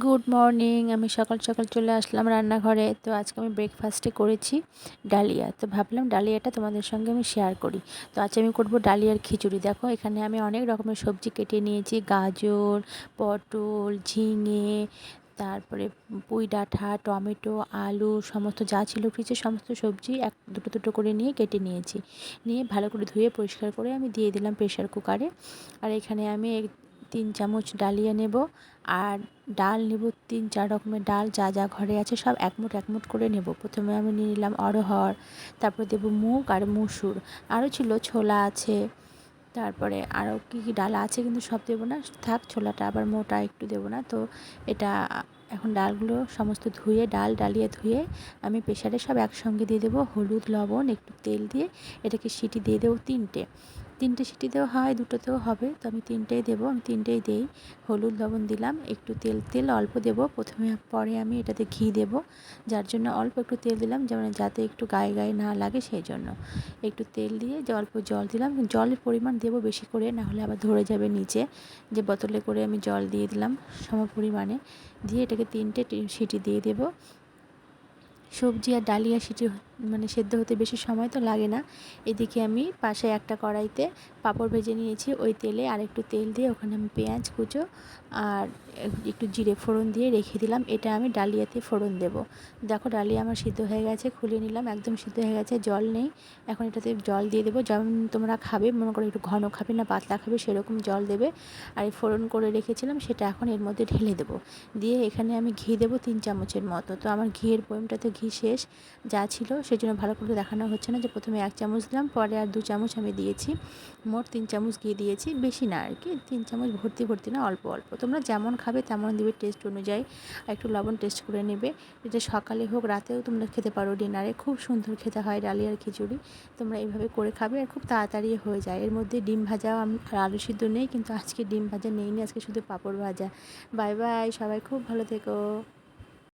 Good morning আমি সকাল সকাল চলে আসলাম রান্নাঘরে। তো আজকে আমি ব্রেকফাস্টে করেছি ডালিয়া। তো ভাবলাম ডালিয়াটা তোমাদের সঙ্গে আমি শেয়ার করি। তো আজ আমি করব ডালিয়ার খিচুড়ি। দেখো, এখানে আমি অনেক রকমের সবজি কেটে নিয়েছি। গাজর, পটল, ঝিঙে, তারপরে পুঁই ডাঁটা টমেটো, আলু, সমস্ত যা ছিল ফ্রিজে সমস্ত সবজি এক, দুটো দুটো করে নিয়ে কেটে নিয়েছি। নিয়ে ভালো করে ধুয়ে পরিষ্কার করে আমি দিয়ে দিলাম প্রেশার কুকারে আর এখানে আমি তিন চামচ ডালিয়া নেব। আর ডাল নেব তিন চার রকমের ডাল, যা যা ঘরে আছে সব একমুট একমুট করে নেব। প্রথমে আমি নিয়ে নিলাম অরহর তারপর দেবো মুগ আর মুসুর। আরও ছিল ছোলা আছে, তারপরে আরও কী কী ডাল আছে কিন্তু সব দেবো না। থাক, ছোলাটা আবার মোটা একটু দেবো না। তো এটা এখন ডালগুলো সমস্ত ধুয়ে, ডাল ডালিয়ে ধুয়ে আমি প্রেশারে সব একসঙ্গে দিয়ে দেবো। হলুদ, লবণ, একটু তেল দিয়ে এটাকে সিটি দিয়ে দেবো তিনটে। তিনটে সিটি সিটিতেও হয় দুটোতেও হবে। তো আমি তিনটেই দেবো, আমি তিনটেই দিই। হলুদ লবণ দিলাম, একটু তেল তেল অল্প দেব। প্রথমে পরে আমি এটাতে ঘি দেব। যার জন্য অল্প একটু তেল দিলাম, যেমন যাতে একটু গায়ে গায়ে না লাগে সেই জন্য। একটু তেল দিয়ে যে অল্প জল দিলাম, জলের পরিমাণ দেবো বেশি করে, না হলে আবার ধরে যাবে নিচে। যে বোতলে করে আমি জল দিয়ে দিলাম সম পরিমাণে। দিয়ে এটাকে তিনটে সিটি দিয়ে দেবো। সবজি আর ডালিয়া সিটি মানে সেদ্ধ হতে বেশি সময় তো লাগে না। এদিকে আমি পাশে একটা কড়াইতে পাঁপড় ভেজে নিয়েছি, ওই তেলে আর একটু তেল দিয়ে ওখানে আমি পেঁয়াজ, কুচো আর একটু জিরে ফোড়ন দিয়ে রেখে দিলাম। এটা আমি ডালিয়াতে ফোড়ন দেব। দেখো ডালিয়া আমার সিদ্ধ হয়ে গেছে, খুলে নিলাম, একদম সিদ্ধ হয়ে গেছে, জল নেই। এখন এটাতে জল দিয়ে দেবো। যেমন তোমরা খাবে, মনে করো একটু ঘন খাবে না, পাতলা খাবে, সেরকম জল দেবে। আর এই ফোড়ন করে রেখেছিলাম, সেটা এখন এর মধ্যে ঢেলে দেবো। দিয়ে এখানে আমি ঘি দেবো তিন চামচের মতো। তো আমার ঘিয়ের বয়মটাতে ঘি শেষ, যা ছিল সেই জন্য ভালো করে দেখানো হচ্ছে না যে প্রথমে এক চামচ দিলাম, পরে আর দু চামচ আমি দিয়েছি। মোট তিন চামচ ঘি দিয়েছি, বেশি না আর কি, তিন চামচ ভর্তি ভর্তি না, অল্প অল্প। তোমরা যেমন খাবে তেমন দিবে টেস্ট অনুযায়ী আর একটু লবণ টেস্ট করে নেবে। এটা সকালে হোক, রাতেও তোমরা খেতে পারো ডিনারে খুব সুন্দর খেতে হয় ডালিয়ার খিচুড়ি। তোমরা এইভাবে করে খাবে আর খুব তাড়াতাড়ি হয়ে যায়। এর মধ্যে ডিম ভাজাও আর আলু সিদ্ধ নেই, কিন্তু আজকে ডিম ভাজা নেই আজকে শুধু পাঁপড় ভাজা। বাই বাই, সবাই খুব ভালো থেকো।